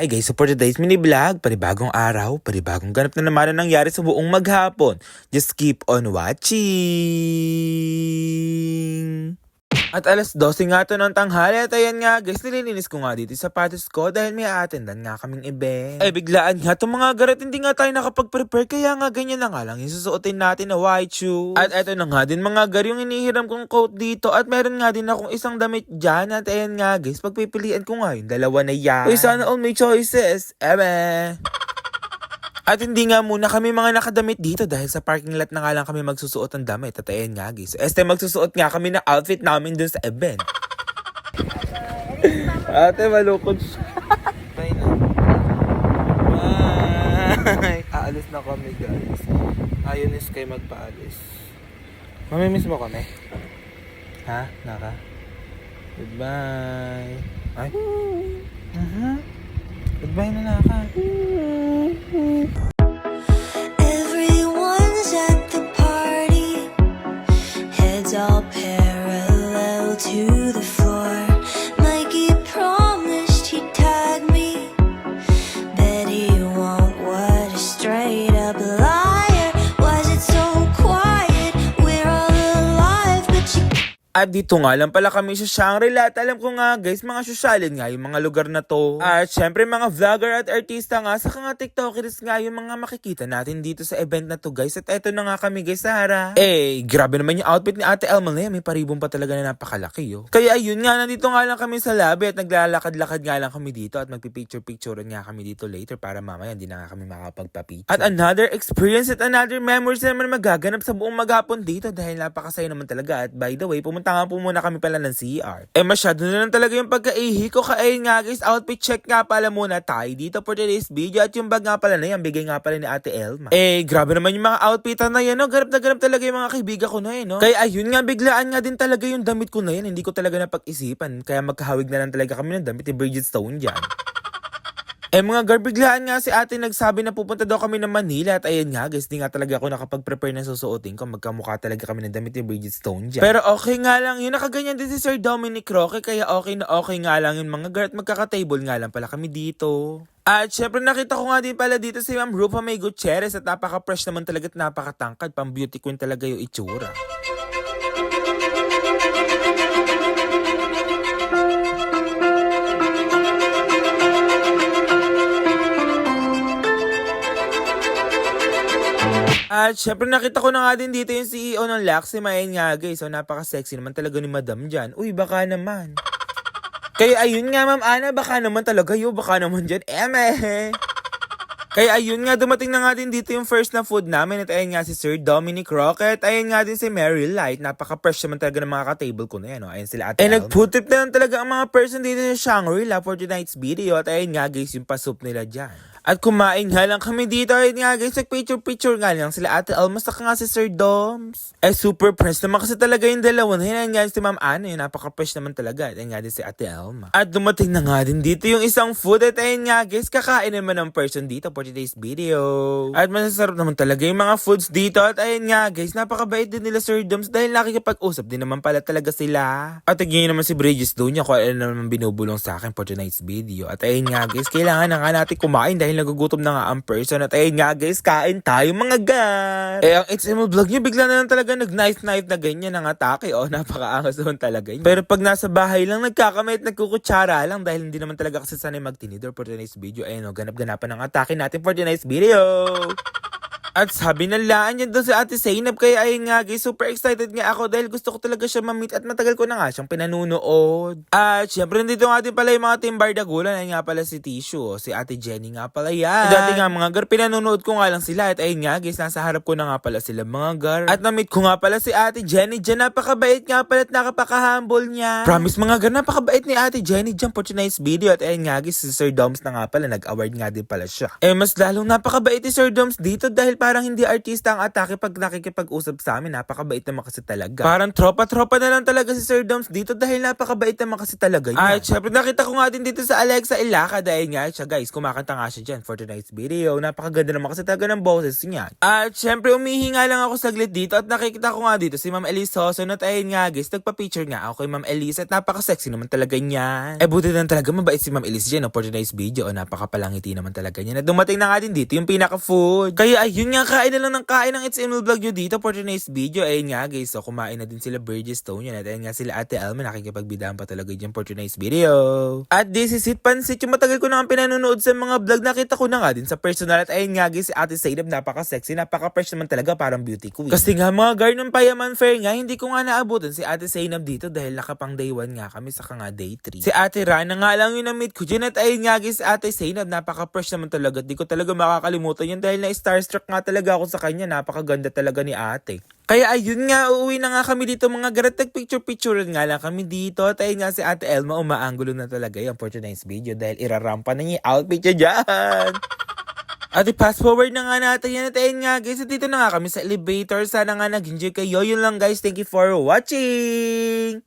Ay guys, so for today's mini vlog, panibagong araw, panibagong ganap na naman ang nangyari sa buong maghapon. Just keep on watching! At alas 12 nga to ng tanghali at ayan nga guys, nililinis ko nga dito sa sapatos ko dahil may attendan nga kaming event. Ay biglaan nga itong mga garat hindi nga tayo nakapag-prepare kaya nga ganyan na nga lang yung susuotin natin na white shoes. At eto na nga din mga gar yung inihiram kong coat dito at meron nga din akong isang damit dyan at ayan nga guys, pagpipilian ko nga yung dalawa na yan. Uy sana all may choices, eme. At hindi nga muna kami mga nakadamit dito dahil sa parking lot na nga lang kami magsusuot ng damit. At ayan nga guys. So, este magsusuot nga kami ng outfit namin dun sa event. Ate, malukod siya. Tayo na. Bye! Aalis na kami guys. Ayun is kayo magpaalis. Mamimiss mo kami? Ha? Naka? Goodbye. Ay? Mhm. Goodbye na. Everyone's At dito nga lang pala kami sa Shangri-La at alam ko nga guys, mga sosyalin nga yung mga lugar na to. At syempre mga vlogger at artista nga, saka nga tiktokers nga yung mga makikita natin dito sa event na to guys. At eto na nga kami guys sa. Eh, grabe naman yung outfit ni Ate Elma na. May paribong pa talaga na napakalaki yo. Kaya ayun nga, nandito nga lang kami sa lobby at naglalakad-lakad nga lang kami dito at magpipicture-picture nga kami dito later para mamaya hindi na nga kami makapagpa-picture. At another experience at another memories na naman magaganap sa buong maghapon dito dahil napakasaya naman talaga. At by the way, pumunta nga po muna kami pala ng CR. Eh masyado na lang talaga yung pagkaihi ko. Kaya nga guys, outfit check nga pala muna tayo dito for today's video. At yung bag nga pala na yan, bigay nga pala ni Ate Elma. Eh, grabe naman yung mga outfitan na yan, no? Garap na garap talaga yung mga kaibigan ko na yan, no? Kaya ayun nga, biglaan nga din talaga yung damit ko na yan. Hindi ko talaga napag-isipan. Kaya magkahawig na lang talaga kami ng damit ni Bridget Stone dyan. Eh mga garbiglaan nga si ate nagsabi na pupunta daw kami ng Manila at ayan nga guys, di nga talaga ako nakapag-prepare ng susuotin ko. Magkamukha talaga kami ng damit ni Bridget Stone dyan. Pero okay nga lang yun, nakaganyan din si Sir Dominic Roque kaya okay na okay nga lang yun mga gar at magkaka-table nga lang pala kami dito. At syempre nakita ko nga din pala dito si Ma'am Rupa May Gutierrez at napaka-fresh naman talaga at napakatangkad. Pang beauty queen talaga yung itsura. At syempre nakita ko na nga din dito yung CEO ng Laxi, mayan nga guys. So napaka-sexy naman talaga ni Madam dyan. Uy, baka naman. Kaya ayun nga Ma'am Ana, baka naman talaga yo, baka naman dyan. Eme! Kaya ayun nga, dumating na nga din dito yung first na food namin at ayun nga si Sir Dominic Rocket. Ayun nga din si Mary Light. Napaka-fresh naman talaga ng mga ka-table ko na yan. Oh. Ayun sila ate Eh, nag-food-trip na lang talaga ang mga person dito sa Shangri-La for tonight's video. At ayun nga guys, yung pasup nila dyan. At kumain nga lang kami dito. Ayun nga guys, nag-picture-picture nga lang sila ate Alma saka nga si Sir Doms. Eh, super fresh naman kasi talaga yung dalawa na yun. Ayun nga si Ma'am Ana, yun, napaka-fresh naman talaga. At ayun nga din si ate Alma. At dumating na nga din dito yung isang food. At ayun nga guys, kakain naman ng person dito for today's video. At masasarap naman talaga yung mga foods dito. At ayun nga guys, napakabait din nila Sir Doms dahil nakikipag-usap din naman pala talaga sila. At tingin naman si Bridges doon niya kung ano naman binubulong sa akin for tonight's video. At ayun nga guys, kailangan na nga natin kumain dahil nagugutom na nga ang person. At ayun nga guys, kain tayo mga gan. Eh ang HMO vlog niyo bigla na lang talaga nag-knife knife na ganyan ang atake. Oh, napakaangas doon talaga. yun. Pero pag nasa bahay lang, nagkakamay at nagkukutsara lang dahil hindi naman talaga kasi sanay magtinidor for tonight's video. Ayun oh, ganap-ganapan ang atake natin for tonight's video. At sabi ng laan niya doon sa ate Zainab kaya ayun nga guys, super excited nga ako dahil gusto ko talaga siya ma-meet at matagal ko na nga siyang pinanunood. At syempre nandito nga din pala yung mga team Bardagulan, ayun nga pala si Tissue, si ate Jenny nga pala yan. Dati nga mga gar, pinanunood ko nga lang sila at ayun nga guys, nasa harap ko na nga pala sila mga gar. At na-meet ko nga pala si ate Jenny dyan, napakabait nga pala at nakapaka-humble niya. Promise mga gar, napakabait ni ate Jenny dyan for tonight's video at ayun nga guys, si Sir Doms na nga pala, nag-award nga din pala siya. Eh mas lalong napakabait ni Sir Doms dito dahil parang hindi artista ang atake pag nakikipag-usap sa amin. Napakabait naman kasi talaga. Parang tropa-tropa na lang talaga si Sir Doms dito dahil napakabait naman kasi talaga niya. Ay, syempre nakita ko nga din dito sa Alexa Ilaca dahil nga siya guys, kumakanta nga siya dyan for tonight's video. Napakaganda naman kasi talaga ng boses niya. At syempre umihinga lang ako saglit dito at nakikita ko nga dito si Ma'am Elise Soson at ayun nga guys, nagpa-picture nga ako kay Ma'am Elise at napaka-sexy naman talaga niya. Eh buti lang talaga mabait si Ma'am Elise dyan no, for tonight's video. O napakapalangiti naman talaga niya. Na dumating na nga din dito yung pinaka-food. Kaya ayun nga, kain na lang ng kain ng It's Emil Vlog nyo dito for tonight's video. Ayun nga guys, so kumain na din sila Bridgestone yun. At ayun nga sila Ate Elma, nakikipagbidahan pa talaga dyan for tonight's video. At this is it, pansit. Yung matagal ko na nga pinanonood sa mga vlog, nakita ko na nga din sa personal. At ayun nga guys, si Ate Zainab, napaka-sexy, napaka-fresh naman talaga, parang beauty queen. Kasi nga mga garden payaman fair nga, hindi ko nga naabutan si Ate Zainab dito dahil nakapang day 1 nga kami sa nga day 3. Si Ate Rana nga lang yung na-meet ko dyan at ayun nga guys, Ate Zainab, napaka-fresh naman talaga. Di ko talaga makakalimutan yun dahil na-starstruck nga talaga ako sa kanya. Napakaganda talaga ni ate. Kaya ayun nga, uuwi na nga kami dito mga garat. Nag-picture-picture nga lang kami dito. At ayun nga si Ate Elma, umaanggulo na talaga yung for tonight's video dahil irarampa na niya yung outfit niya dyan. At i-fast forward na nga natin yan at ayun nga guys, at dito na nga kami sa elevator. Sana nga nag-enjoy kayo. Yun lang guys, thank you for watching!